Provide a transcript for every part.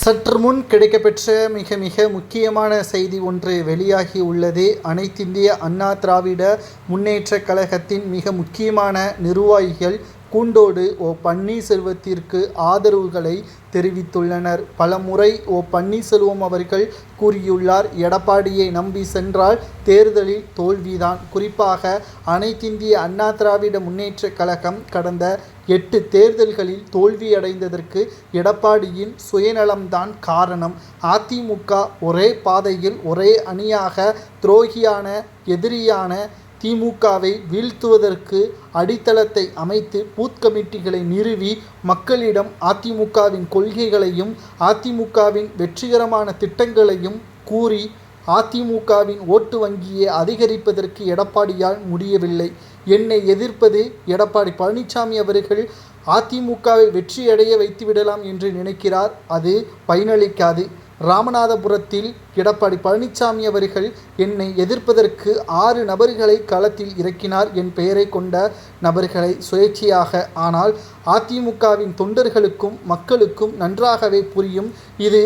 சற்று முன் கிடைக்கப்பெற்ற மிக மிக முக்கியமான செய்தி ஒன்று வெளியாகி உள்ளது. அனைத்திந்திய அண்ணா திராவிட முன்னேற்ற கழகத்தின் மிக முக்கியமான நிர்வாகிகள் கூண்டோடு ஓ பன்னீர்செல்வத்திற்கு ஆதரவுகளை தெரிவித்துள்ளனர். பலமுறை ஓ பன்னீர்செல்வம் அவர்கள் கூறியுள்ளார் எடப்பாடியை நம்பி சென்றால் தேர்தலில் தோல்விதான். குறிப்பாக அனைத்திந்திய அண்ணா திராவிட முன்னேற்ற கழகம் கடந்த எட்டு தேர்தல்களில் தோல்வியடைந்ததற்கு எடப்பாடியின் சுயநலம்தான் காரணம். அதிமுக ஒரே பாதையில் ஒரே அணியாக துரோகியான எதிரியான திமுகவை வீழ்த்துவதற்கு அடித்தளத்தை அமைத்து பூத் கமிட்டிகளை நிறுவி மக்களிடம் அதிமுகவின் கொள்கைகளையும் அதிமுகவின் வெற்றிகரமான திட்டங்களையும் கூறி அதிமுகவின் ஓட்டு வங்கியை அதிகரிப்பதற்கு எடப்பாடியால் முடியவில்லை. என்னை எதிர்ப்பது எடப்பாடி பழனிசாமி அவர்கள் அதிமுகவை வெற்றியடைய வைத்துவிடலாம் என்று நினைக்கிறார். அது பயனளிக்காது. ராமநாதபுரத்தில் எடப்பாடி பழனிசாமி அவர்கள் என்னை எதிர்ப்பதற்கு ஆறு நபர்களை களத்தில் இறக்கினார் என் பெயரை கொண்ட நபர்களை சுயேட்சையாக. ஆனால் அதிமுகவின் தொண்டர்களுக்கும் மக்களுக்கும் நன்றாகவே புரியும் இது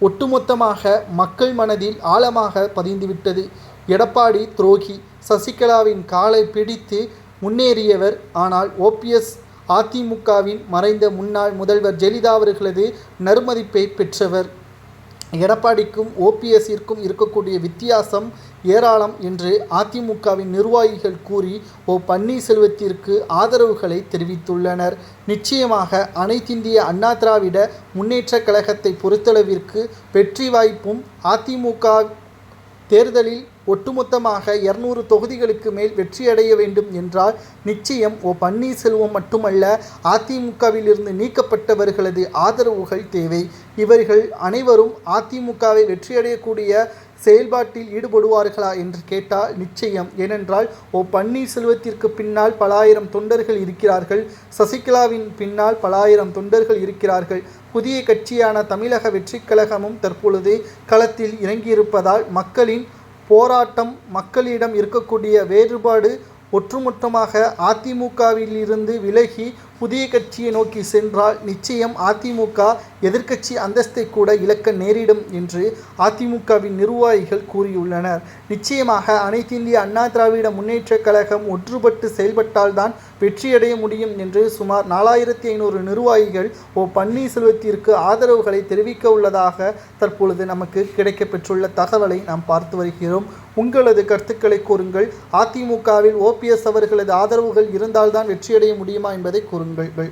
ஒட்டுமொத்தமாக மக்கள் மனதில் ஆழமாக பதிந்துவிட்டது. எடப்பாடி துரோகி சசிகலாவின் காலை பிடித்து முன்னேறியவர். ஆனால் ஓபிஎஸ் அதிமுகவின் மறைந்த முன்னாள் முதல்வர் ஜெயலலிதா அவர்களது நறுமதிப்பை பெற்றவர். எடப்பாடிக்கும் ஓபிஎஸ்ஸிற்கும் இருக்கக்கூடிய வித்தியாசம் ஏராளம் என்று அதிமுகவின் நிர்வாகிகள் கூறி ஓ பன்னீர்செல்வத்திற்கு ஆதரவுகளை தெரிவித்துள்ளனர். நிச்சயமாக அனைத்திந்திய அண்ணா திராவிட முன்னேற்றக் கழகத்தை பொறுத்தளவிற்கு வெற்றி வாய்ப்பும் அதிமுக தேர்தலில் ஒட்டுமொத்தமாக இருநூறு தொகுதிகளுக்கு மேல் வெற்றியடைய வேண்டும் என்றால் நிச்சயம் ஓ பன்னீர்செல்வம் மட்டுமல்ல அதிமுகவிலிருந்து நீக்கப்பட்டவர்களது ஆதரவுகள் தேவை. இவர்கள் அனைவரும் அதிமுகவை வெற்றியடையக்கூடிய செயல்பாட்டில் ஈடுபடுவார்களா என்று கேட்டால் நிச்சயம். ஏனென்றால் ஓ பன்னீர்செல்வத்திற்கு பின்னால் பலாயிரம் தொண்டர்கள் இருக்கிறார்கள். சசிகலாவின் பின்னால் பலாயிரம் தொண்டர்கள் இருக்கிறார்கள். புதிய கட்சியான தமிழக வெற்றிக் கழகமும் தற்பொழுது களத்தில் இறங்கியிருப்பதால் மக்களின் போராட்டம் மக்களிடம் இருக்கக்கூடிய வேறுபாடு ஒற்றுமொத்தமாக அதிமுகவிலிருந்து விலகி புதிய கட்சியை நோக்கி சென்றால் நிச்சயம் அதிமுக எதிர்க்கட்சி அந்தஸ்தை கூட இழக்க நேரிடும் என்று அதிமுகவின் நிர்வாகிகள் கூறியுள்ளனர். நிச்சயமாக அனைத்திந்திய அண்ணா திராவிட முன்னேற்றக் கழகம் ஒன்றுபட்டு செயல்பட்டால்தான் வெற்றியடைய முடியும் என்று சுமார் நாலாயிரத்தி ஐநூறு நிர்வாகிகள் ஓ பன்னீர்செல்வத்திற்கு ஆதரவுகளை தெரிவிக்க உள்ளதாக தற்பொழுது நமக்கு கிடைக்கப்பெற்றுள்ள தகவலை நாம் பார்த்து வருகிறோம். உங்களது கருத்துக்களை கூறுங்கள். அதிமுகவில் ஓபிஎஸ் அவர்களது ஆதரவுகள் இருந்தால்தான் வெற்றியடைய முடியுமா என்பதை கூறுங்கள். Bye bye